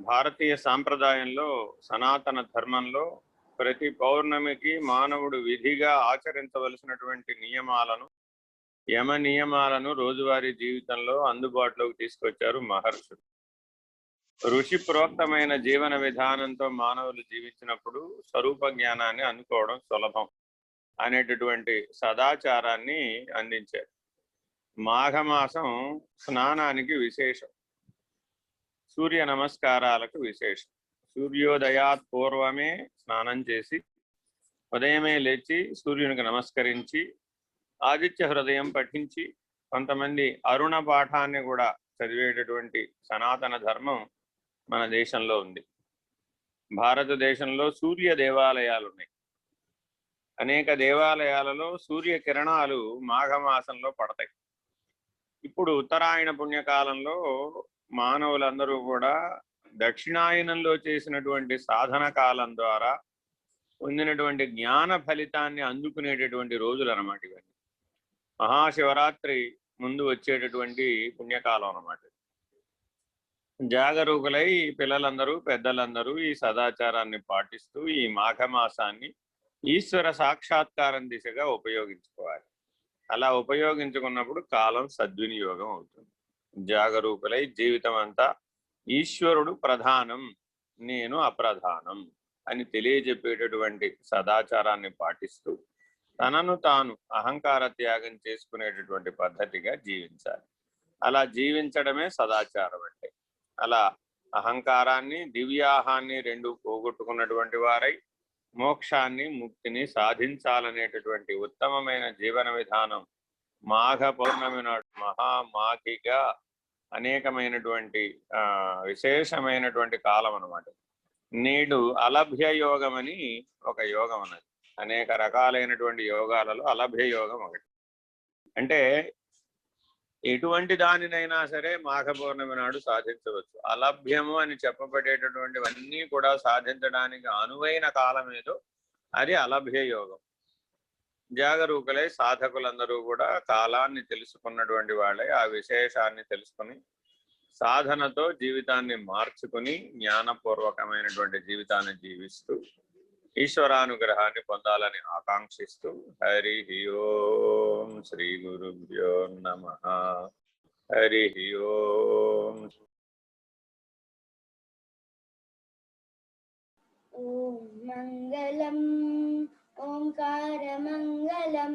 భారతీయ సాంప్రదాయంలో సనాతన ధర్మంలో ప్రతి పౌర్ణమికి మానవుడు విధిగా ఆచరించవలసినటువంటి నియమాలను యమ నియమాలను రోజువారీ జీవితంలో అందుబాటులోకి తీసుకొచ్చారు మహర్షులు. ఋషి ప్రోక్తమైన జీవన విధానంతో మానవులు జీవించినప్పుడు స్వరూప జ్ఞానాన్ని అందుకోవడం సులభం అనేటటువంటి సదాచారాన్ని అందించారు. మాఘమాసం స్నానానికి విశేషం. సూర్య నమస్కారాలకు విశేషం. సూర్యోదయాత్ పూర్వమే స్నానం చేసి ఉదయమే లేచి సూర్యునికి నమస్కరించి ఆదిత్య హృదయం పఠించి కొంతమంది అరుణ పాఠాన్ని కూడా చదివేటటువంటి సనాతన ధర్మం మన దేశంలో ఉంది. భారతదేశంలో సూర్య దేవాలయాలు ఉన్నాయి అనేక దేవాలయాలలో సూర్య కిరణాలు మాఘమాసంలో పడతాయి. ఇప్పుడు ఉత్తరాయణ పుణ్యకాలంలో మానవులందరూ కూడా దక్షిణాయనంలో చేసినటువంటి సాధన కాలం ద్వారా పొందినటువంటి జ్ఞాన ఫలితాన్ని అందుకునేటటువంటి రోజులు అనమాట ఇవన్నీ. మహాశివరాత్రి ముందు వచ్చేటటువంటి పుణ్యకాలం అన్నమాట. జాగరూకులై పిల్లలందరూ పెద్దలందరూ ఈ సదాచారాన్ని పాటిస్తూ ఈ మాఘమాసాన్ని ఈశ్వర సాక్షాత్కారం దిశగా ఉపయోగించారు అలా ఉపయోగించుకున్నప్పుడు కాలం సద్వినియోగం అవుతుంది. జాగరూకులై జీవితం అంతా ఈశ్వరుడు ప్రధానం నేను అప్రధానం అని తెలియజెప్పేటటువంటి సదాచారాన్ని పాటిస్తూ తనను తాను అహంకార త్యాగం చేసుకునేటటువంటి పద్ధతిగా జీవించాలి. అలా జీవించడమే సదాచారం అంటే. అలా అహంకారాన్ని దివ్యాహాన్ని రెండు పోగొట్టుకున్నటువంటి వారై మోక్షాన్ని ముక్తిని సాధించాలనేటటువంటి ఉత్తమమైన జీవన విధానం మాఘ పౌర్ణమి నాడు మహామాఘిగా అనేకమైనటువంటి ఆ విశేషమైనటువంటి కాలం అన్నమాట. నేడు అలభ్య యోగం అని ఒక యోగం అన్నది. అనేక రకాలైనటువంటి యోగాలలో అలభ్య యోగం ఒకటి. అంటే ఎటువంటి దానినైనా సరే మాఘ పౌర్ణమి నాడు సాధించవచ్చు. అలభ్యము అని చెప్పబడేటటువంటివన్నీ కూడా సాధించడానికి అనువైన కాలం ఏదో అది అలభ్య యోగం. జాగరూకులై సాధకులందరూ కూడా కాలాన్ని తెలుసుకున్నటువంటి వాళ్ళే ఆ విశేషాన్ని తెలుసుకుని సాధనతో జీవితాన్ని మార్చుకుని జ్ఞానపూర్వకమైనటువంటి జీవితాన్ని జీవిస్తూ ఈశ్వరానుగ్రహాన్ని పొందాలని ఆకాంక్షిస్తూ హరి ఓం శ్రీ గురుభ్యో నమ. హరి ఓం. ఓం మంగళం ఓంకార మంగళం.